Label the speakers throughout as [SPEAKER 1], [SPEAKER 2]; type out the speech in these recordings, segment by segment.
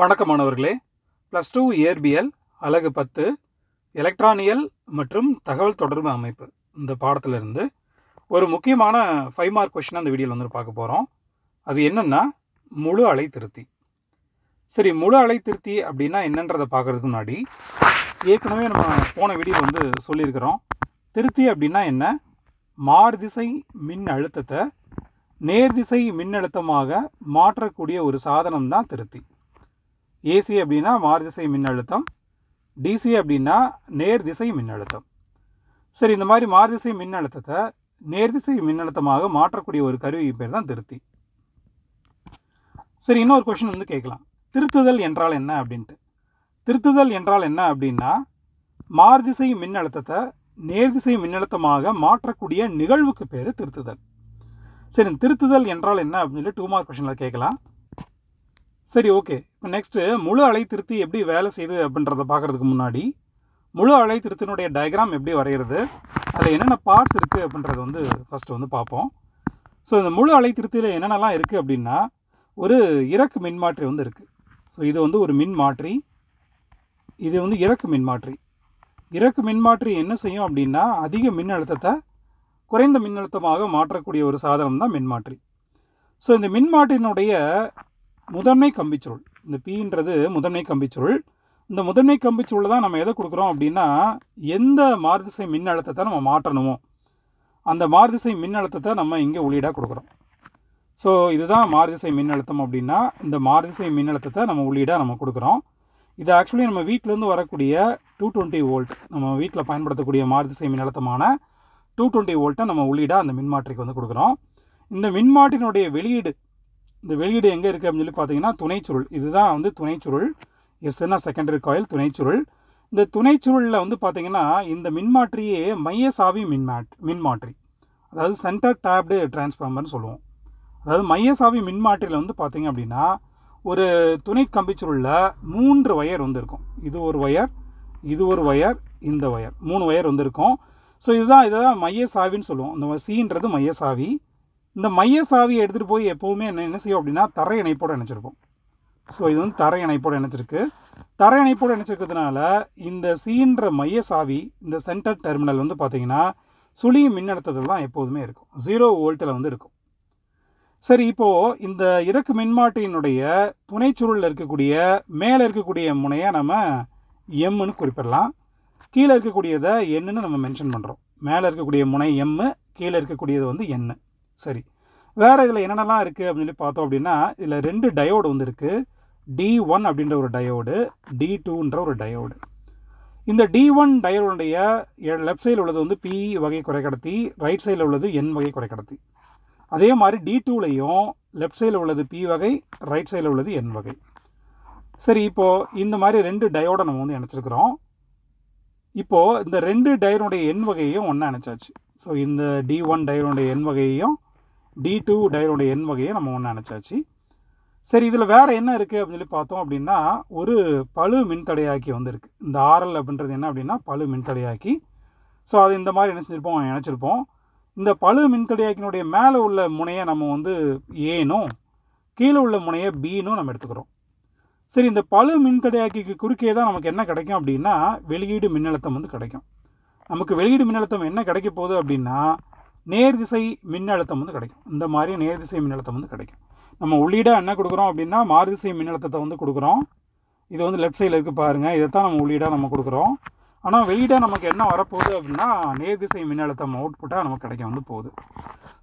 [SPEAKER 1] வணக்கம் மாணவர்களே plus two இயற்பியல் அலகு பத்து எலக்ட்ரானியல் மற்றும் தகவல் தொடர்பு அமைப்பு. இந்த பாடத்திலிருந்து ஒரு முக்கியமான ஃபைவ் மார்க் கொஷின் அந்த வீடியோவில் வந்து பார்க்க போகிறோம் அது என்னென்னா முழு அலை திருத்தி. சரி முழு அலை திருத்தி அப்படின்னா என்னன்றதை பார்க்குறதுக்கு முன்னாடி ஏற்கனவே நம்ம போன வீடியோ வந்து சொல்லியிருக்கிறோம். திருத்தி அப்படின்னா என்ன? மாறுதிசை மின் அழுத்தத்தை நேர்திசை மின்னழுத்தமாக மாற்றக்கூடிய ஒரு சாதனம் தான் திருத்தி. ஏசி அப்படின்னா மாறுதிசை மின்னழுத்தம். டிசி அப்படின்னா நேர்திசை மின்னழுத்தம். சரி இந்த மாதிரி மாறுதிசை மின்னழுத்தத்தை நேர்திசை மின்னழுத்தமாக மாற்றக்கூடிய ஒரு கருவி பேர் தான் திருத்தி. சரி இன்னொரு கொஷின் வந்து கேட்கலாம். திருத்துதல் என்றால் என்ன அப்படின்ட்டு. திருத்துதல் என்றால் என்ன அப்படின்னா மாறுதிசை மின்னழுத்தத்தை நேர்திசை மின்னழுத்தமாக மாற்றக்கூடிய நிகழ்வுக்கு பேர் திருத்துதல். சரி திருத்துதல் என்றால் என்ன அப்படின்னு சொல்லி டூ மார்க் கொஷனில் கேட்கலாம். சரி ஓகே. இப்போ நெக்ஸ்ட்டு முழு அலை திருத்தி எப்படி வேலை செய்யுது அப்படின்றத பார்க்குறதுக்கு முன்னாடி முழு அலை திருத்தினுடைய டயக்ராம் எப்படி வரைகிறது? அதில் என்னென்ன பார்ட்ஸ் இருக்குது அப்படின்றத வந்து ஃபஸ்ட்டு வந்து பார்ப்போம். ஸோ இந்த முழு அலை திருத்தியில் என்னென்னலாம் இருக்குது அப்படின்னா ஒரு இறக்கு மின்மாற்றி வந்து இருக்குது ஸோ இது வந்து ஒரு மின்மாற்றி. இது வந்து இறக்கு மின்மாற்றி. இறக்கு மின்மாற்றி என்ன செய்யும் அப்படின்னா அதிக மின்னழுத்தத்தை குறைந்த மின்னழுத்தமாக மாற்றக்கூடிய ஒரு சாதனம் தான் மின்மாற்றி. ஸோ இந்த மின்மாற்றினுடைய முதன்மை கம்பிச்சுருள். இந்த பீன்றது முதன்மை கம்பிச்சுருள். இந்த முதன்மை கம்பிச்சுருள் தான் நம்ம எதை கொடுக்குறோம் அப்படின்னா எந்த மாறுதிசை மின்னழுத்தத்தை நம்ம மாற்றணுமோ அந்த மாறுதிசை மின்னழுத்தத்தை நம்ம இங்கே உள்ளீடாக கொடுக்குறோம். ஸோ இதுதான் மாறுதிசை மின்னழுத்தம் அப்படின்னா இந்த மாறுதிசை மின்னழுத்தத்தை நம்ம உள்ளீடாக நம்ம கொடுக்குறோம். இது ஆக்சுவலி நம்ம வீட்டிலேருந்து வரக்கூடிய டூ டுவெண்ட்டி வோல்ட் நம்ம வீட்டில் பயன்படுத்தக்கூடிய மாறுதிசை மின்னழுத்தமான டூ டுவெண்ட்டி வோல்ட்டை நம்ம உள்ளீடாக அந்த மின்மாற்றிக்கு வந்து கொடுக்குறோம். இந்த மின்மாற்றினுடைய வெளியீடு இந்த வெளியீடு எங்கே இருக்குது அப்படின்னு சொல்லி பார்த்தீங்கன்னா துணைச்சுருள். இதுதான் வந்து துணைச்சுருள். எஸ்என்னா செகண்டரி காயில் துணைச்சுருள். இந்த துணைச்சுருளில் வந்து பார்த்தீங்கன்னா இந்த மின்மாற்றியே மையசாவி மின்மாட் மின்மாற்றி. அதாவது சென்டர் டேப்டு டிரான்ஸ்ஃபார்மர்னு சொல்லுவோம். அதாவது மையசாவி மின்மாற்றியில் வந்து பார்த்தீங்க அப்படின்னா ஒரு துணை கம்பிச்சுருளில் மூன்று ஒயர் வந்து இருக்கும். இது ஒரு ஒயர் இது ஒரு ஒயர் இந்த ஒயர் மூணு ஒயர் வந்து இருக்கும். ஸோ இதுதான் இதுதான் மையசாவின்னு சொல்லுவோம். இந்த சீன்றது மையசாவி இந்த மைய சாவியை எடுத்துகிட்டு போய் எப்போவுமே என்ன என்ன செய்யும் அப்படின்னா தரை இணைப்போடு இணைச்சிருப்போம். ஸோ இது வந்து தரை இணைப்போடு இணைச்சிருக்கு. தரை இணைப்போடு இணைச்சிருக்கிறதுனால இந்த சீன்ற மைய சாவி இந்த சென்டர் டெர்மினல் வந்து பார்த்தீங்கன்னா சுழி மின்னழுத்தத்தில் தான் எப்போதுமே இருக்கும். ஜீரோ வோல்ட்டில் வந்து இருக்கும். சரி இப்போது இந்த இறக்கு மின்மாட்டியினுடைய துணைச்சுருளில் இருக்கக்கூடிய மேலே இருக்கக்கூடிய முனையை நம்ம எம்முன்னு குறிப்பிடலாம். கீழே இருக்கக்கூடியதை என்னன்னு நம்ம மென்ஷன் பண்ணுறோம் மேலே இருக்கக்கூடிய முனை எம்மு கீழே இருக்கக்கூடியது வந்து எண்ணு சரி. வேறு இதில் என்னென்னலாம் இருக்குது அப்படின்னு சொல்லி பார்த்தோம் அப்படின்னா இதில் ரெண்டு டயோடு வந்து இருக்குது டி ஒன் அப்படின்ற ஒரு டயோடு டி டூன்ற ஒரு டயோடு இந்த டி ஒன் டயோடுடைய லெஃப்ட் சைடில் உள்ளது வந்து பி வகை குறைக்கடத்தி ரைட் சைடில் உள்ளது என் வகை குறைக்கடத்தி அதே மாதிரி டி டூலையும் லெஃப்ட் சைடில் உள்ளது பி வகை ரைட் சைடில் உள்ளது என் வகை. சரி இப்போது இந்த மாதிரி ரெண்டு டயோடை நம்ம வந்து இணைச்சிருக்கிறோம். இப்போது இந்த ரெண்டு டயருடைய எண் வகையையும் ஒன்றா இணைச்சாச்சு. ஸோ இந்த டி ஒன் டயருடைய எண் வகையையும் டி டூ டயரோட எண் வகையை நம்ம ஒன்று நினச்சாச்சு சரி இதில் வேறு என்ன இருக்குது அப்படின்னு சொல்லி பார்த்தோம் அப்படின்னா ஒரு பழு மின்தடையாக்கி வந்திருக்கு. இந்த ஆர்எல் அப்படின்றது என்ன அப்படின்னா பழு மின்தடையாக்கி. ஸோ அது இந்த மாதிரி என்ன செஞ்சுருப்போம்? நினச்சிருப்போம் இந்த பழு மின்தடையாக்கினுடைய மேலே உள்ள முனையை நம்ம வந்து ஏனும் கீழே உள்ள முனையை பீனும் நம்ம எடுத்துக்கிறோம். சரி இந்த பழு மின்தடையாக்கிக்கு குறுக்கே தான் நமக்கு என்ன கிடைக்கும் அப்படின்னா வெளியீடு மின்னழுத்தம் வந்து கிடைக்கும். நமக்கு வெளியீடு மின்னழுத்தம் என்ன கிடைக்க போகுது அப்படின்னா நேர்திசை மின்னழுத்தம் வந்து கிடைக்கும். இந்த மாதிரி நேர்திசை மின்னழுத்தம் வந்து கிடைக்கும். நம்ம உள்ளீடாக என்ன கொடுக்குறோம் அப்படின்னா மாறுதிசை மின்னழுத்தத்தை வந்து கொடுக்குறோம். இது வந்து லெஃப்ட் சைடில் இருக்குது பாருங்கள் இதை தான் நம்ம உள்ளீடாக நம்ம கொடுக்குறோம். ஆனால் வெளியீடாக நமக்கு என்ன வரப்போகுது அப்படின்னா நேர்திசை மின்னழுத்தம் அவுட்புட்டாக நமக்கு கிடைக்க வந்து போகுது.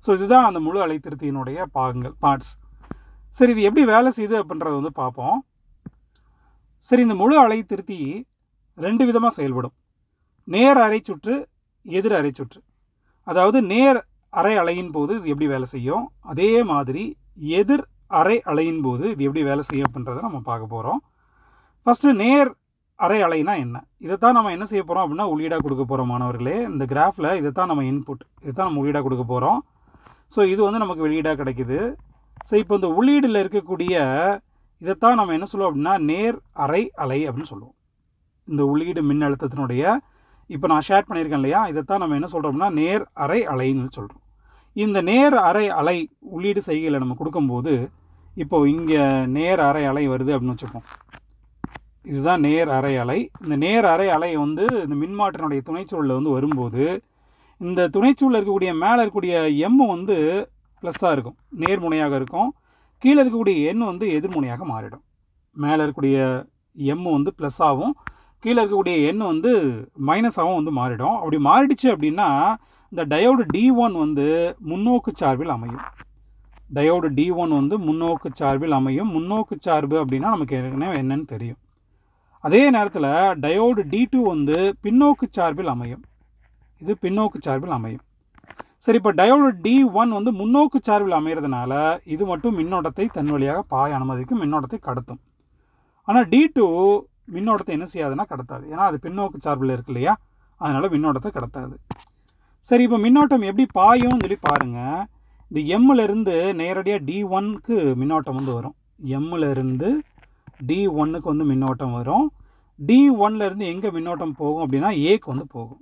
[SPEAKER 1] ஸோ இதுதான் அந்த முழு அலைத்திருத்தியினுடைய பாகங்கள் பார்ட்ஸ் சரி இது எப்படி வேலை செய்யுது அப்படின்றத வந்து பார்ப்போம். சரி இந்த முழு அலை திருத்தி ரெண்டு விதமாக செயல்படும். நேர் அரை சுற்று எதிர் அரை சுற்று. அதாவது நேர் அரை அலையின் போது இது எப்படி வேலை செய்யும்? அதே மாதிரி எதிர் அரை அலையின் போது இது எப்படி வேலை செய்யும் அப்படின்றத நம்ம பார்க்க போகிறோம் ஃபஸ்ட்டு நேர் அரை அலைனா என்ன? இதை தான் நம்ம என்ன செய்ய போகிறோம் அப்படின்னா உள்ளீடாக கொடுக்க போகிறோம் மாணவர்களே. இந்த கிராஃபில் இதை தான் நம்ம இன்புட் இதை தான் நம்ம உள்ளீடாக கொடுக்க போகிறோம் ஸோ இது வந்து நமக்கு வெளியீடாக கிடைக்குது. ஸோ இப்போ இந்த உள்ளீடில் இருக்கக்கூடிய இதைத்தான் நம்ம என்ன சொல்லுவோம் அப்படின்னா நேர் அரை அலை அப்படின்னு சொல்லுவோம். இந்த உள்ளீடு மின்னழுத்தத்தினுடைய இப்போ நான் ஷேர் பண்ணியிருக்கேன் இல்லையா? இதைத்தான் நம்ம என்ன சொல்கிறோம்னா நேர் அரை அலைன்னு சொல்கிறோம் இந்த நேர் அரை அலை உள்ளீடு செய்கையில் நம்ம கொடுக்கும்போது இப்போ இங்கே நேர் அரை அலை வருது அப்படின்னு வச்சுப்போம். இதுதான் நேர் அரை அலை. இந்த நேர் அரை அலை வந்து இந்த மின்மாற்றினுடைய துணைச்சூழலில் வந்து வரும்போது இந்த துணைச்சூழலில் இருக்கக்கூடிய மேலே இருக்கக்கூடிய எம் வந்து ப்ளஸ்ஸாக இருக்கும். நேர்முனையாக இருக்கும். கீழே இருக்கக்கூடிய எண் வந்து எதிர்முனையாக மாறிடும். மேலே இருக்கக்கூடிய எம் வந்து ப்ளஸ்ஸாகவும் கீழே இருக்கக்கூடிய எண் வந்து மைனஸாகவும் வந்து மாறிடும். அப்படி மாறிடுச்சு அப்படின்னா இந்த டயோடு டி ஒன் வந்து முன்னோக்கு சார்பில் அமையும். டயோடு டி ஒன் வந்து முன்னோக்கு சார்பில் அமையும். முன்னோக்கு சார்பு அப்படின்னா நமக்கு ஏற்கனவே என்னன்னு தெரியும். அதே நேரத்தில் டயோடு டி டூ வந்து பின்னோக்கு சார்பில் அமையும். இது பின்னோக்கு சார்பில் அமையும். சரி இப்போ டயோடு டி ஒன் வந்து முன்னோக்கு சார்பில் அமைகிறதுனால இது மட்டும் மின்னோட்டத்தை தன் வழியாக பாய அனுமதிக்கும் மின்னோட்டத்தை கடத்தும். ஆனால் டி டூ மின்னோட்டத்தை என்ன செய்யாதுன்னா கடத்தாது. ஏன்னா அது பின்னோக்கு சார்பில் இருக்கு இல்லையா? அதனால் மின்னோட்டத்தை கடத்தாது. சரி இப்போ மின்னோட்டம் எப்படி பாயும்னு சொல்லி பாருங்கள் இந்த எம்மில் இருந்து நேரடியாக டி ஒன்க்கு மின்னோட்டம் வந்து வரும். எம்மிலிருந்து டி ஒன்னுக்கு வந்து மின்னோட்டம் வரும். டி ஒன்லேருந்து எங்கே மின்னோட்டம் போகும் அப்படின்னா ஏக்கு வந்து போகும்.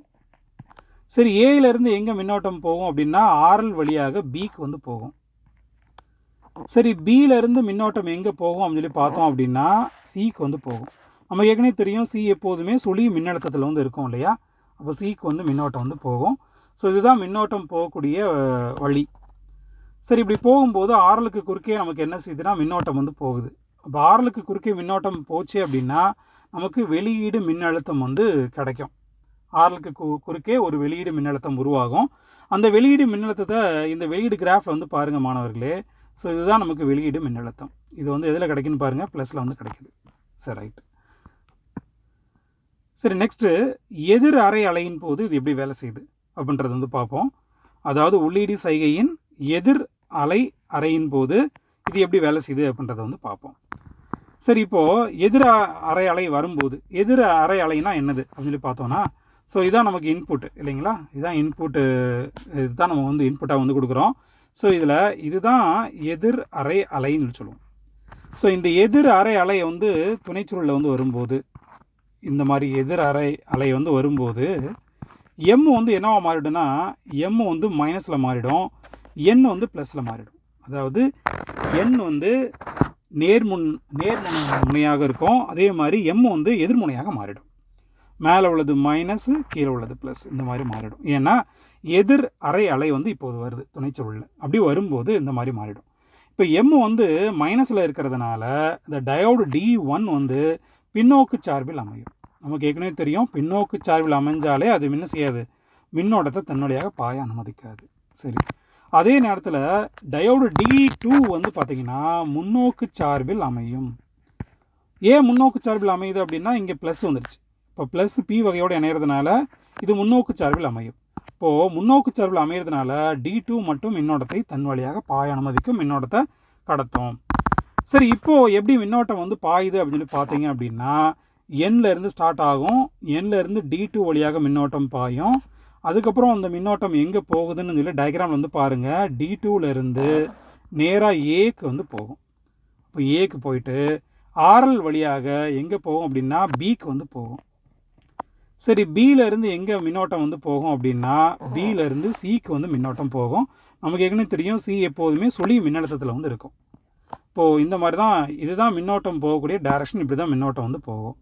[SPEAKER 1] சரி ஏயிலேருந்து எங்கே மின்னோட்டம் போகும் அப்படின்னா ஆர்எல் வழியாக பிக்கு வந்து போகும். சரி பியிலேருந்து மின்னோட்டம் எங்கே போகும் அப்படின்னு சொல்லி பார்த்தோம் அப்படின்னா சிக்கு வந்து போகும். நமக்கு ஏற்கனவே தெரியும் சி எப்போதுமே சுழி மின்னழுத்தத்தில் வந்து இருக்கும் இல்லையா? அப்போ சிக்கு வந்து மின்னோட்டம் வந்து போகும். ஸோ இதுதான் மின்னோட்டம் போகக்கூடிய வழி. சரி இப்படி போகும்போது ஆரலுக்கு குறுக்கே நமக்கு என்ன செய்யுதுன்னா மின்னோட்டம் வந்து போகுது. அப்போ ஆரலுக்கு குறுக்கே மின்னோட்டம் போச்சு அப்படின்னா நமக்கு வெளியீடு மின்னழுத்தம் வந்து கிடைக்கும். ஆரலுக்கு கு குறுக்கே ஒரு வெளியீடு மின்னழுத்தம் உருவாகும். அந்த வெளியீடு மின்னழுத்தத்தை இந்த வெளியீடு கிராஃபில் வந்து பாருங்கள் மாணவர்களே. ஸோ இதுதான் நமக்கு வெளியீடு மின்னழுத்தம். இது வந்து எதில் கிடைக்குன்னு பாருங்கள் ப்ளஸில் வந்து கிடைக்குது. சரி ரைட் சரி நெக்ஸ்ட்டு எதிர் அரை அலையின் போது இது எப்படி வேலை செய்யுது அப்படின்றது வந்து பார்ப்போம். அதாவது உள்ளீடு சைகையின் எதிர் அலை அறையின் போது இது எப்படி வேலை செய்யுது அப்படின்றத வந்து பார்ப்போம். சரி இப்போது எதிர அரை அலை வரும்போது எதிர அரை அலைனா என்னது அப்படின்னு சொல்லி பார்த்தோன்னா ஸோ இதான் நமக்கு இன்புட் இல்லைங்களா? இதுதான் இன்புட்டு இதுதான் நம்ம வந்து இன்புட்டாக வந்து கொடுக்குறோம். ஸோ இதில் இதுதான் எதிர் அரை அலைன்னு சொல்லுவோம். ஸோ இந்த எதிர் அரை அலை வந்து துணைச்சுருளில் வந்து வரும்போது இந்த மாதிரி எதிர் அறை அலை வந்து வரும்போது எம் வந்து என்னவாக மாறிடும்னா எம் வந்து மைனஸில் மாறிடும் எண் வந்து ப்ளஸில் மாறிடும். அதாவது எண் வந்து நேர்முன் நேர்முனை முனையாக இருக்கும் அதே மாதிரி எம் வந்து எதிர்முனையாக மாறிடும். மேலே உள்ளது மைனஸு கீழே உள்ளது ப்ளஸ் இந்த மாதிரி மாறிடும். ஏன்னா எதிர் அரை அலை வந்து இப்போது வருது துணைச்சொல்லில் அப்படி வரும்போது இந்த மாதிரி மாறிடும். இப்போ எம் வந்து மைனஸில் இருக்கிறதுனால இந்த டயோடு டி ஒன் வந்து பின்னோக்கு சார்பில் அமையும். நமக்கு ஏற்கனவே தெரியும் பின்னோக்கு சார்பில் அமைஞ்சாலே அது என்ன செய்யாது? மின்னோட்டத்தை தன்னுடையாக பாய அனுமதிக்காது. சரி. அதே நேரத்தில் டயோடு டி டூ வந்து பார்த்தீங்கன்னா முன்னோக்கு சார்பில் அமையும். ஏன் முன்னோக்கு சார்பில் அமையுது அப்படின்னா இங்கே ப்ளஸ் வந்துருச்சு. இப்போ ப்ளஸ் பி வகையோடு இணையிறதுனால இது முன்னோக்கு சார்பில் அமையும். இப்போது முன்னோக்கு சார்பில் அமையிறதுனால டி டூ மட்டும் மின்னோட்டத்தை தன் வழியாக பாய அனுமதிக்கும் மின்னோட்டத்தை கடத்தும். சரி இப்போது எப்படி மின்னோட்டம் வந்து பாயுது அப்படின்னு பார்த்தீங்க அப்படின்னா எண்ணில் இருந்து ஸ்டார்ட் ஆகும். எண்ணில் இருந்து டி டூ வழியாக மின்னோட்டம் பாயும். அதுக்கப்புறம் அந்த மின்னோட்டம் எங்கே போகுதுன்னு சொல்லி டயக்ராம் வந்து பாருங்கள் டி டூவிலேருந்து நேராக ஏக்கு வந்து போகும். இப்போ ஏக்கு போயிட்டு ஆர்எல் வழியாக எங்கே போகும் அப்படின்னா பிக்கு வந்து போகும். சரி பியிலேருந்து எங்கே மின்னோட்டம் வந்து போகும் அப்படின்னா பியிலேருந்து சிக்கு வந்து மின்னோட்டம் போகும். நமக்கு ஏற்கனவே தெரியும். சி எப்போதுமே சுழி மின்னழுத்தத்தில் வந்து இருக்கும். இப்போது இந்த மாதிரி தான் இதுதான் மின்னோட்டம் போகக்கூடிய டைரக்ஷன் இப்படி தான் மின்னோட்டம் வந்து போகும்.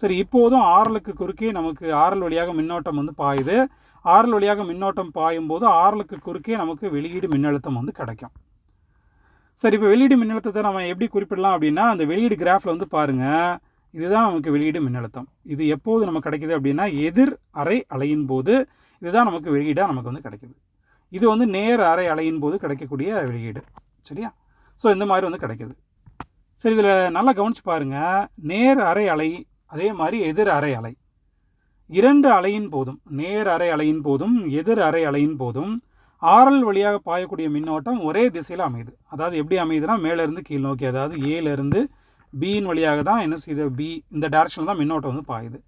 [SPEAKER 1] சரி இப்போதும் ஆரலுக்கு குறுக்கே நமக்கு ஆரல் வழியாக மின்னோட்டம் வந்து பாயுது. ஆரல் வழியாக மின்னோட்டம் பாயும் போது ஆரலுக்கு குறுக்கே நமக்கு வெளியீடு மின்னழுத்தம் வந்து கிடைக்கும். சரி இப்போ வெளியீடு மின்னழுத்தத்தை நம்ம எப்படி குறிப்பிடலாம் அப்படின்னா அந்த வெளியீடு கிராஃபில் வந்து பாருங்கள் இதுதான் நமக்கு வெளியீடு மின்னழுத்தம். இது எப்போது நமக்கு கிடைக்குது அப்படின்னா எதிர் அரை அலையின் போது இதுதான் நமக்கு வெளியீடாக நமக்கு வந்து கிடைக்குது. இது வந்து நேர் அரை அலையின் போது கிடைக்கக்கூடிய வெளியீடு. சரியா? ஸோ இந்த மாதிரி வந்து கிடைக்குது. சரி இதில் நல்லா கவனிச்சு பாருங்கள் நேர் அரை அலை அதே மாதிரி எதிர் அரை அலை. இரண்டு அலையின் போதும் நேர் அரை அலையின் போதும் எதிர் அரை அலையின் போதும் ஆரல் வழியாக பாயக்கூடிய மின்னோட்டம் ஒரே திசையில் அமையுது. அதாவது எப்படி அமையுதுன்னா மேலேருந்து கீழ் நோக்கி அதாவது ஏலேருந்து பியின் வழியாக தான் என்ன செய்யுது? பி இந்த டேரக்ஷனில் தான் மின்னோட்டம் வந்து பாயுது.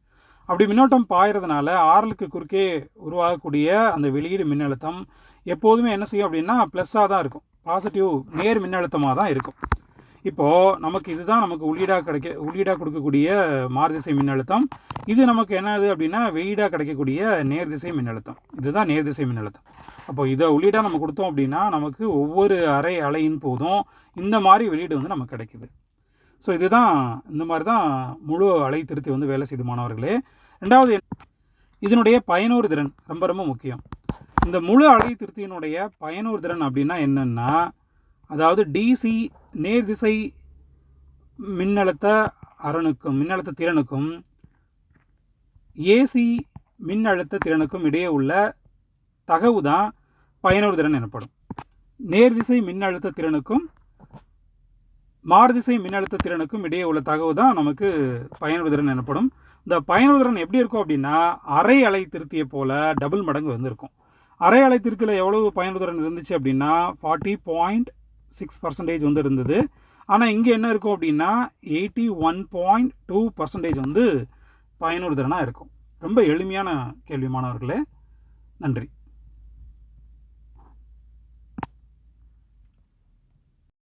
[SPEAKER 1] அப்படி மின்னோட்டம் பாயறதுனால ஆரலுக்கு குறுக்கே உருவாகக்கூடிய அந்த வெளியீடு மின்னழுத்தம் எப்போதுமே என்ன செய்யும் அப்படின்னா ப்ளஸ்ஸாக தான் இருக்கும். பாசிட்டிவ் நேர் மின்னழுத்தமாக தான் இருக்கும். இப்போது நமக்கு இதுதான் நமக்கு உள்ளீடாக கிடைக்க உள்ளீடாக கொடுக்கக்கூடிய மாறுதிசை மின்னழுத்தம். இது நமக்கு என்னது அப்படின்னா வெளியீடாக கிடைக்கக்கூடிய நேர்திசை மின்னழுத்தம். இதுதான் நேர்திசை மின்னழுத்தம். அப்போ இதை உள்ளீடாக நம்ம கொடுத்தோம் அப்படின்னா நமக்கு ஒவ்வொரு அரை அலையின் போதும் இந்த மாதிரி வெளியீடு வந்து நமக்கு கிடைக்குது. ஸோ இதுதான் இந்த மாதிரி தான் முழு அலை திருத்தி வந்து வேலை செய்து மாணவர்களே. ரெண்டாவது இதனுடைய பயனூர் திறன் ரொம்ப ரொம்ப முக்கியம். இந்த முழு அலை திருத்தியினுடைய பயனூர் திறன் அப்படின்னா என்னென்னா அதாவது டிசி நேர்திசை மின்னழுத்த அரணுக்கும் மின்னழுத்த திறனுக்கும் ஏசி மின்னழுத்த திறனுக்கும் இடையே உள்ள தகவு தான் பயனூர் திறன் எனப்படும். நேர்திசை மின்னழுத்த திறனுக்கும் மாறுதிசை மின்னழுத்த திறனுக்கும் இடையே உள்ள தகவு தான் நமக்கு பயனூர் திறன் எனப்படும். இந்த பயனூர் திறன் எப்படி இருக்கும் அப்படின்னா அரை அலை திருத்தியை போல டபுள் மடங்கு வந்திருக்கும். அரை அலை திருத்தியில் எவ்வளவு பயனூர் திறன் இருந்துச்சு அப்படின்னா ஃபார்ட்டி பாயிண்ட் சிக்ஸ் பர்சன்டேஜ் வந்து இருந்தது ஆனால் இங்கே என்ன இருக்கும் அப்படின்னா eighty one point two percentage வந்து பயனூர் இருக்கும். ரொம்ப எளிமையான கேள்வி மாணவர்களே நன்றி.